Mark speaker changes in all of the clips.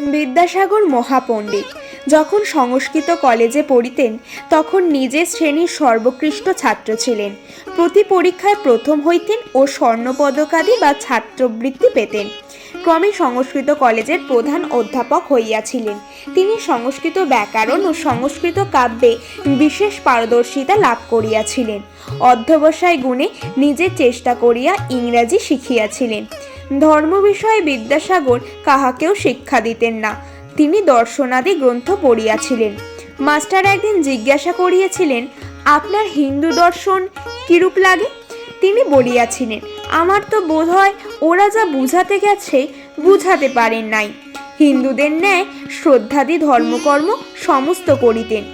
Speaker 1: বিদ্যাসাগর মহাপণ্ডিত। যখন সংস্কৃত কলেজে পড়িতেন, তখন নিজের শ্রেণির সর্বোৎকৃষ্ট ছাত্র ছিলেন। প্রতি পরীক্ষায় প্রথম হইতেন ও স্বর্ণপদকাদি বা ছাত্রবৃত্তি পেতেন। ক্রমে সংস্কৃত কলেজের প্রধান অধ্যাপক হইয়াছিলেন। তিনি সংস্কৃত ব্যাকরণ ও সংস্কৃত কাব্যে বিশেষ পারদর্শিতা লাভ করিয়াছিলেন। অধ্যবসায় গুণে নিজে চেষ্টা করিয়া ইংরাজি শিখিয়াছিলেন। ধর্ম বিষয়ে বিদ্যাসাগর কাহাকেও শিক্ষা দিতেন না। তিনি দর্শনাদি গ্রন্থ পড়িয়াছিলেন। মাস্টার একদিন জিজ্ঞাসা করিয়াছিলেন, আপনার হিন্দু দর্শন কিরূপ লাগে? তিনি বলিয়াছিলেন, আমার তো বোধ হয় ওরা যা বুঝাতে গেছে বুঝাতে পারেন নাই। হিন্দুদের ন্যায় শ্রদ্ধাদি ধর্মকর্ম সমস্ত করিতেন,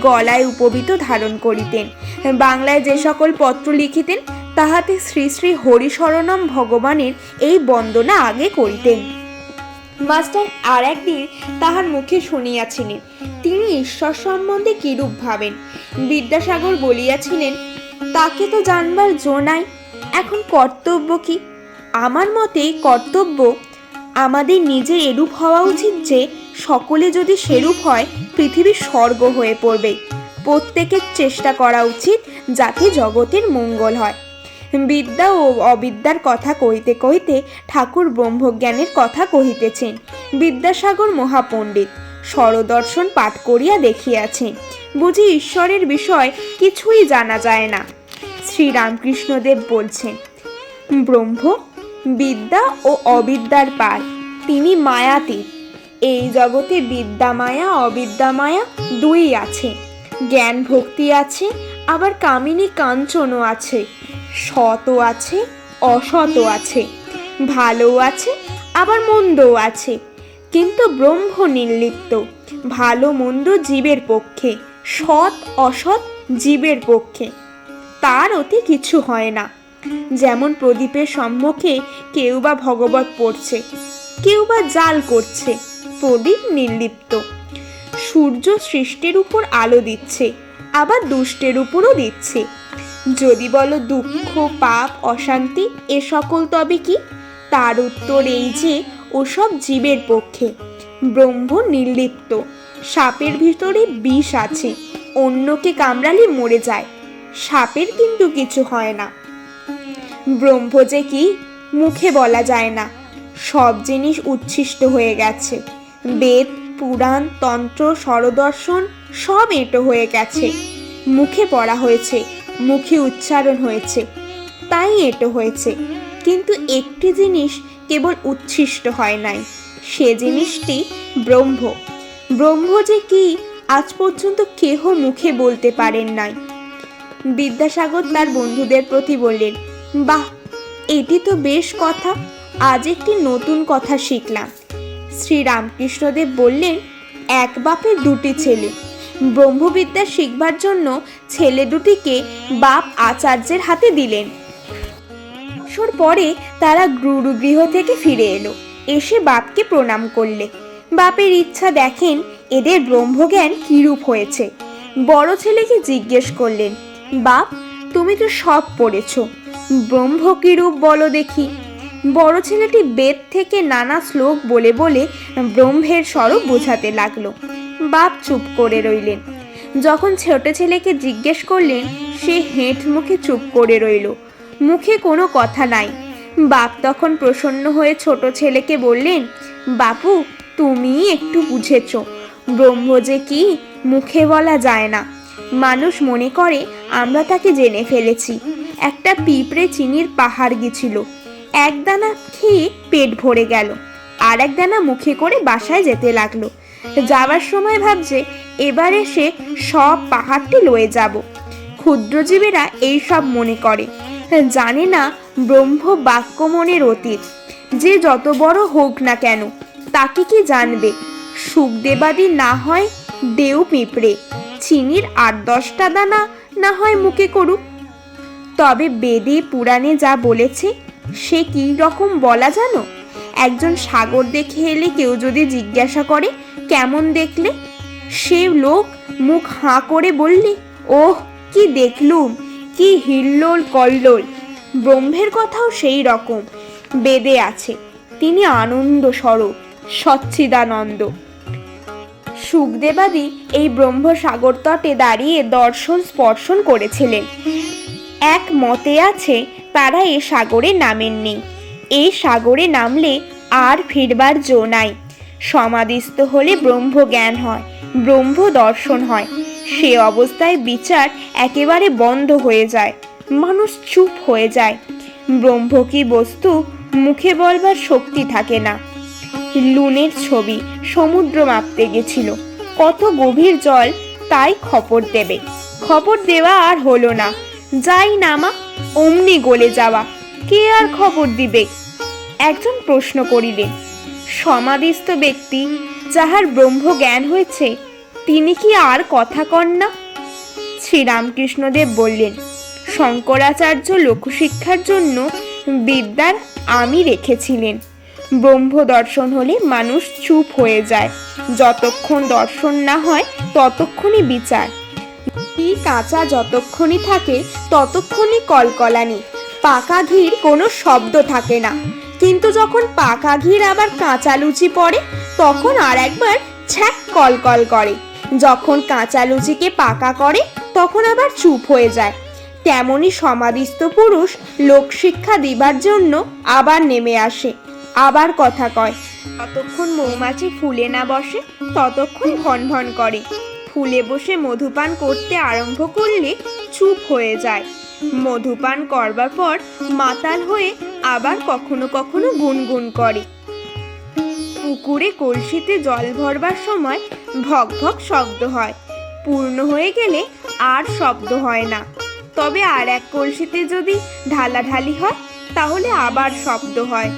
Speaker 1: গলায় উপবিত ধারণ করিতেন। বাংলায় যে সকল পত্র লিখিতেন তাহাতে শ্রী শ্রী হরিশরণম ভগবানের এই বন্দনা আগে করিতেন। মাস্টার আর একদিন তাহার মুখে শুনিয়াছিলেন। তিনি ঈশ্বর সম্বন্ধে কিরূপ ভাবেন? বিদ্যাসাগর বলিয়াছিলেন, তাকে তো জানবার জো নাই, এখন কর্তব্য কি? আমার মতে কর্তব্য আমাদের নিজের এরূপ হওয়া উচিত যে, সকলে যদি সেরূপ হয় পৃথিবী স্বর্গ হয়ে পড়বে। প্রত্যেকের চেষ্টা করা উচিত যাতে জগতের মঙ্গল হয়। বিদ্যা ও অবিদ্যার কথা কহিতে কহিতে ঠাকুর ব্রহ্মজ্ঞানের কথা কহিতেছেন। বিদ্যাসাগর মহাপণ্ডিত, স্বরদর্শন পাঠ করিয়া দেখিয়াছেন। বুঝি ঈশ্বরের বিষয় কিছুই জানা যায় না। শ্রীরামকৃষ্ণদেব বলছেন, ব্রহ্ম, বিদ্যা ও অবিদ্যার পার তিনি মায়াতীত। এই জগতে বিদ্যা মায়া অবিদ্যা মায়া দুই আছে। জ্ঞান ভক্তি আছে, আবার কামিনী কাঞ্চনও আছে। সতও আছে অসতও আছে। ভালোও আছে, আবার মন্দও আছে। কিন্তু ব্রহ্ম নির্লিপ্ত, ভালো মন্দ জীবের পক্ষে, সৎ অসৎ জীবের পক্ষে। তার অতি কিছু হয় না। যেমন প্রদীপের সম্মুখে কেউ বা ভগবত পড়ছে, কেউ বা জাল করছে, প্রদীপ নির্লিপ্ত। সূর্য সৃষ্টির উপর আলো দিচ্ছে, আবার দুষ্টের উপরও দিচ্ছে। যদি বলো দুঃখ, পাপ, অশান্তি, এ সকল তবে কি? তার উত্তর এই যে, ওসব জীবের পক্ষে। ব্রহ্ম নির্লিপ্ত। সাপের ভিতরে বিষ আছে। অন্যকে কামড়ালে মরে যায়। সাপের কিন্তু কিছু হয় না। ব্রহ্ম যে কি? মুখে বলা যায় না। সব জিনিস উচ্ছিষ্ট হয়ে গেছে। বেদ, পুরাণ, তন্ত্র, স্বরদর্শন সব এঁটো হয়ে গেছে। মুখে পড়া হয়েছে। মুখে উচ্চারণ হয়েছে। তাই এঁটো হয়েছে। কিন্তু একটি জিনিস কেবল উচ্ছিষ্ট হয় নাই, সে জিনিসটি ব্রহ্ম। ব্রহ্ম যে কি, আজ পর্যন্ত কেহ মুখে বলতে পারেন নাই। বিদ্যাসাগর তার বন্ধুদের প্রতি বললেন, বাহ, এটি তো বেশ কথা, আজ একটি নতুন কথা শিখলাম। শ্রী রামকৃষ্ণদেব বললেন, এক বাপের দুটি ছেলে ব্রহ্মবিদ্যা শিখবার জন্য ছেলে দুটিকে বাপ আচার্যের হাতে দিলেন। বছর পরে তারা গুরুগৃহ থেকে ফিরে এলো। এসে বাপকে প্রণাম করলে। বাপের ইচ্ছা দেখেন এদের ব্রহ্মজ্ঞান কিরূপ হয়েছে। বড় ছেলেকে জিজ্ঞেস করলেন, বাপ, তুমি তো সব পড়েছ। ব্রহ্ম কিরূপ বলো দেখি? বড় ছেলেটি বেদ থেকে নানা শ্লোক বলে বলে ব্রহ্মের স্বরূপ বোঝাতে লাগল। বাপ চুপ করে রইলেন। যখন ছোট ছেলেকে জিজ্ঞেস করলেন, সে হেঁট মুখে চুপ করে রইল। মুখে কোনো কথা নাই। বাপ তখন প্রসন্ন হয়ে ছোট ছেলেকে বললেন, বাপু, তুমি একটু বুঝেছ। ব্রহ্ম যে কি, মুখে বলা যায় না। মানুষ মনে করে, আমরা তাকে জেনে ফেলেছি। একটা পিঁপড়ে চিনির পাহাড় গেছিল। এক দানা খেয়ে পেট ভরে গেল। আর এক দানা মুখে করে বাসায় যেতে লাগল। যাবার সময় ভাবছে, এবারে সে সব পাহাড়টি লয়ে যাব। ক্ষুদ্রজীবীরা এই সব মনে করে। জানে না ব্রহ্ম বাক্য মনের অতীত। যে যত বড় হোক না কেন, তাকে কি জানবে? সুখদেবাদি না হয় দেও পিঁপড়ে। চিনির আট দশটা দানা না হয় মুখে করুক। তবে বেদে পুরাণে যা বলেছে, সে কি রকম বলা জানো? একজন সাগর দেখে এলে কেউ যদি জিজ্ঞাসা করে কেমন দেখলে? সে লোক মুখ হাঁ করে বললে, ওহ, কি দেখলুম, কি হিল্লোল কল্লোল। ব্রহ্মের কথাও সেই রকম, বেদে আছে। তিনি আনন্দ স্বরূপ, সচ্চিদানন্দ। সুখদেবাদি এই ব্রহ্মসাগর তটে দাঁড়িয়ে দর্শন স্পর্শন করেছিলেন। এক মতে আছে, তারা এ সাগরে নামেননি। এই সাগরে নামলে আর ফিরবার জো নাই। সমাধিস্থ হলে ব্রহ্ম জ্ঞান হয় ব্রহ্ম দর্শন হয়। সে অবস্থায় বিচার একেবারে বন্ধ হয়ে যায়, মানুষ চুপ হয়ে যায়। ব্রহ্ম কি বস্তু মুখে বলবার শক্তি থাকে না। লুনের ছবি সমুদ্র মাপতে গেছিল, কত গভীর জল তাই খপর দেবে। খবর দেওয়া আর হলো না, যাই নামা, অমনি গলে যাওয়া, কে আর খবর দিবে? একজন প্রশ্ন করিলেন সমাধিস্থ ব্যক্তি যাহার ব্রহ্ম জ্ঞান হয়েছে, তিনি কি আর কথা কন না? শ্রীরামকৃষ্ণদেব বললেন, শঙ্করাচার্য লোকশিক্ষার জন্য বিদ্যার আমি রেখেছিলেন। ব্রহ্ম দর্শন হলে মানুষ চুপ হয়ে যায়। যতক্ষণ দর্শন না হয়, ততক্ষণই বিচার। ঘি কাঁচা যতক্ষণই থাকে, ততক্ষণই কলকলানি। পাকা ঘির কোনো শব্দ থাকে না। কিন্তু যখন পাকা ঘির আবার কাঁচা লুচি পড়ে, তখন আর একবার ছ্যাক কলকল করে। যখন কাঁচা লুচিকে পাকা করে, তখন আবার চুপ হয়ে যায়। তেমনি সমাধিস্থ পুরুষ লোকশিক্ষা দিবার জন্য আবার নেমে আসে, আবার কথা কয়। ততক্ষণ মৌমাছি ফুলে না বসে, ততক্ষণ ভন ভন করে। ফুলে বসে মধুপান করতে আরম্ভ করলে চুপ হয়ে যায়। মধুপান করবার পর মাতাল হয়ে আবার কখনো কখনো গুনগুন করে। পুকুরে কলসিতে জল ভরবার সময় ভক ভক শব্দ হয়। পূর্ণ হয়ে গেলে আর শব্দ হয় না। তবে আর এক কলসিতে যদি ঢালাঢালি হয়, তাহলে আবার শব্দ হয়।